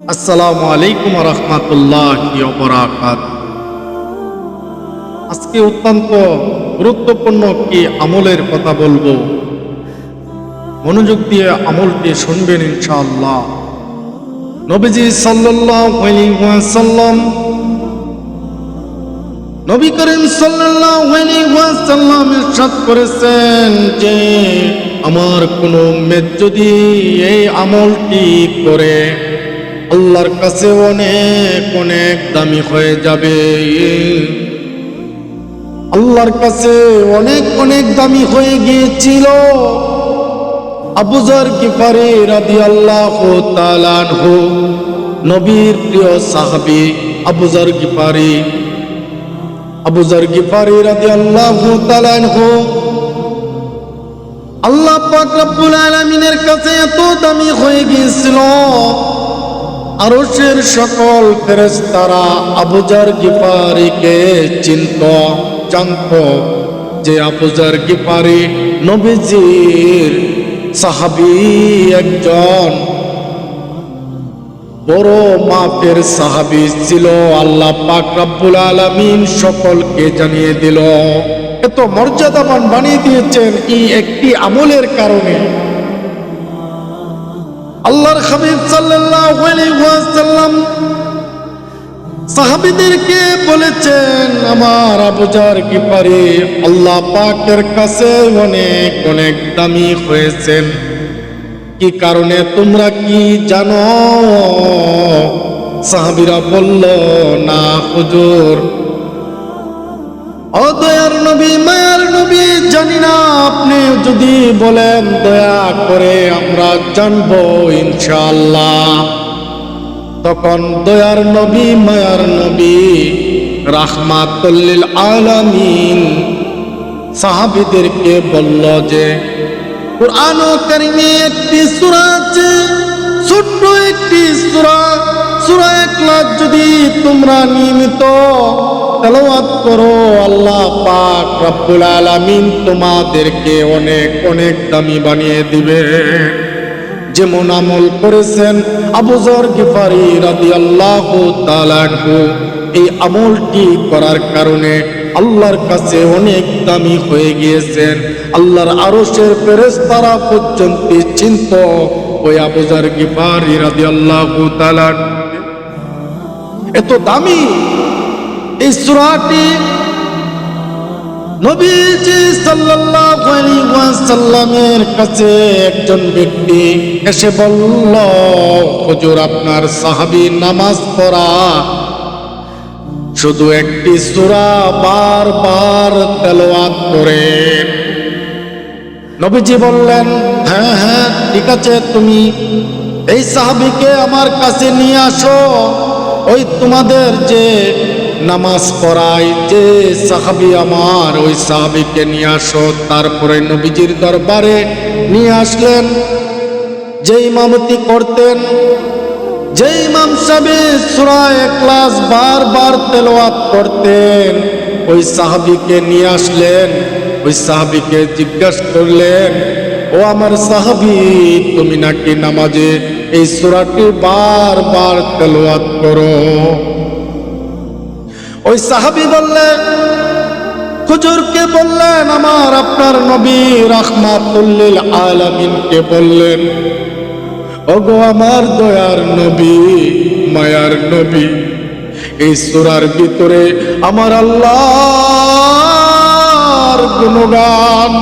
আসসালামু আলাইকুম রহমতুল্লাহ আজকে অত্যন্ত গুরুত্বপূর্ণ কি আমলের কথা বলব। মনোযোগ দিয়ে আমলটি শুনবেন ইনশাআল্লাহ। নবীজি ওয়াসাল্লাম নবী করিম ওয়াসাল্লাম ইরশাদ করেছেন যে, আমার কোন উম্মত যদি এই আমলটি করে আল্লাহর কাছে অনেক অনেক দামি হয়ে যাবে। আল্লাহর কাছে অনেক অনেক দামি হয়ে গিয়েছিল। আবুজার কিফারে রাদি আল্লাহ তালানহু নবীর প্রিয় সাহাবি আবুজার কিফারি আবুজার গিফারি রাদি আল্লাহ তালানহু আল্লাহ পাক রব্বুল আলামিনের কাছে এত দামি হয়ে গিয়েছিল। আরশের সকল ফেরেশতারা আবুজার গিফারিকে চিনত, জানত যে আবুজার গিফারি নবীজির সাহাবি একজন। বড় মাপের সাহাবি ছিল, আল্লাহ পাক রব্বুল আলামিন সকলকে জানিয়ে দিল, এত মর্যাদাবান বানিয়ে দিয়েছেন এই একটি আমলের কারণে। আল্লাহর হাবিব ওয়াসাল্লাম সাহাবীদেরকে বলেছেন, আমার আবুজার কি পারে? আল্লাহ পাকের কাছে অনেক অনেক দামি হয়েছেন। কি কারণে তোমরা কি জানো? সাহাবিরা বলল, না, হুজুর। আপনি যদি বলেন, দয়া করে আমরা জানব ইনশাআল্লাহ। তখন দয়ার নবী, মায়ার নবী, রাহমাতুল্লিল আলামিন সাহাবীদেরকে বলল যে, কোরআন কারিমে একটি সূরা আছে, ছোট্ট একটি সূরা। সূরা একলাস যদি তোমরা নিয়মিত তেলাওয়াত করো, আল্লাহ পাক রব্বুল আলামিন তোমাদেরকে অনেক অনেক দামি বানিয়ে দিবে। যেমন আমল করেছেন আবুজর গিফারি তাআলা আনহু। এই আমলটি করার কারণে আল্লাহর কাছে অনেক দামি হয়ে গিয়েছেন। আল্লাহর আরশের ফেরেশতারা পর্যন্ত চিন্ত ওই আবুজার গিফারি রাদিয়াল্লাহু তাআলা এত দামি এই সূরাটি নবীজি ওয়াসাল্লামের কাছে একজন ব্যক্তি এসে বলল, হুজুর, আপনার সাহাবী নামাজ পড়া শুধু একটি সূরা বারবার তেলাওয়াত করেন। নবীজি বললেন হ্যাঁ হ্যাঁ ঠিক আছে, তুমি এই সাহাবীকে আমার কাছে নিয়ে আসো। ওই তোমাদের যে নামাজ পড়াই যে সাহাবি আমার, ওই সাহাবিকে নিয়ে আসো। তারপরে নবীজির দরবারে নিয়ে আসলেন। যে ইমামতি করতেন, যে ইমাম সাহেব সূরা ক্লাস বারবার তেলাওয়াত করতেন, ওই সাহাবিকে নিয়ে আসলেন। ওই সাহাবিকে জিজ্ঞাসা করলেন, ও আমার সাহাবি, তুমি নাকি নামাজে এই সূরাটি বারবার তেলাওয়াত করো? ওই সাহাবি বললেন, হুজুরকে বললেন, আমার আপনার নবী রাহমাতুল্লিল আলামিনকে বললেন, ওগো আমার দয়ার নবী, মায়ার নবী, এই সূরার ভিতরে আমার আল্লাহর গুণগান।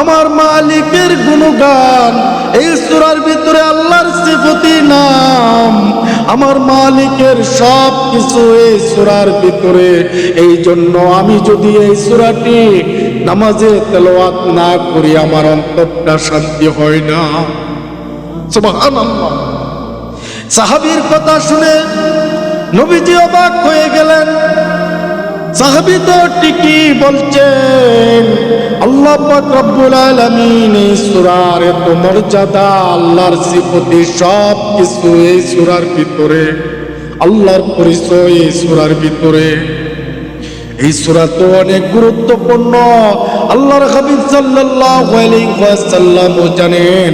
আমার মালিকের গুণগান, এই সুরার ভিতরে আল্লাহর সিফতি নাম। আমার মালিকের সব কিছু এই সূরার ভিতরে। এই জন্য আমি যদি এই সূরাটি নামাজে তেলাওয়াত না করি, আমার অন্তরটা শান্তি হয় না। সাহাবীর কথা শুনে নবীজি অবাক হয়ে গেলেন। সাহাবী তো ঠিকই বলছেন, আল্লাহ রব্বুল আলামিন এই সূরার এত মর্যাদা, আল্লাহর সিফতি সব কিছু এই সূরার ভিতরে, আল্লাহর পরিচয় এই সূরার ভিতরে। এই সূরা তো অনেক গুরুত্বপূর্ণ। আল্লাহর হাবিব ওয়াসাল্লাম জানেন,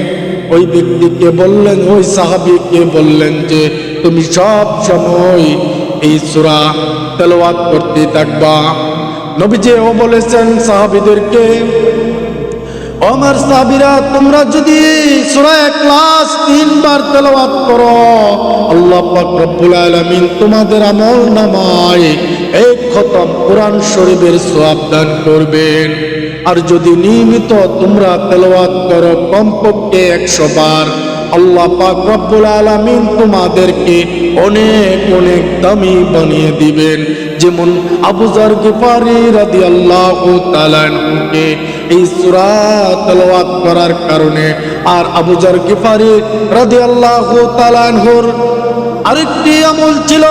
ওই ব্যক্তিকে বললেন, ওই সাহাবীকে বললেন যে, তুমি সব সময় এই সূরা তেলাওয়াত করতে থাকবা নবীজি ও বলেছেন সাহাবীদেরকে, আমার সাবিরা তোমরা যদি সূরা ক্লাস তিনবার তেলাওয়াত করো, আল্লাহ পাক রব্বুল আলামিন তোমাদের আমল নামায় এক খতম কোরআন শরীফের সওয়াব দান করবেন। আর যদি নিয়মিত তোমরা তেলাওয়াত করো, কমপক্ষে একশো বার আল্লাহ পাক রব্বুল আলামিন তোমাদেরকে অনেক অনেক দামি বানিয়ে দিবেন। যেমন আবুজার গিফারি রাদি আল্লাহ তালানকে এই সুরা তলওয়াত করার কারণে আর আবুজার গিফারি রাদি আল্লাহ আনহুর আরেকটি আমল ছিল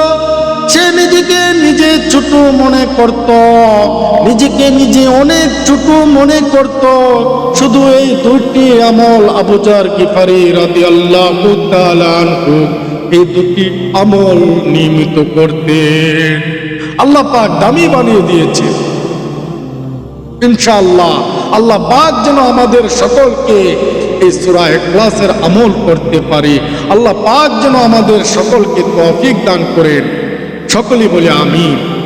সে নিজেকে নিজে ছোট মনে করত, নিজেকে নিজে অনেক ছোট মনে করত। শুধু এই দুটি আমল আবুজার গিফারি রাদি আল্লাহ এই দুটি আমল নিয়মিত করতেন আল্লাহ পাক দামি বানিয়ে দিয়েছে। ইনশাআল্লাহ আল্লাহ পাক যেন আমাদের সকলকে এই সূরা ইখলাসের আমল করতে পারি। আল্লাহ পাক যেন আমাদের সকলকে তৌফিক দান করেন। সকলেই বলে আমিন।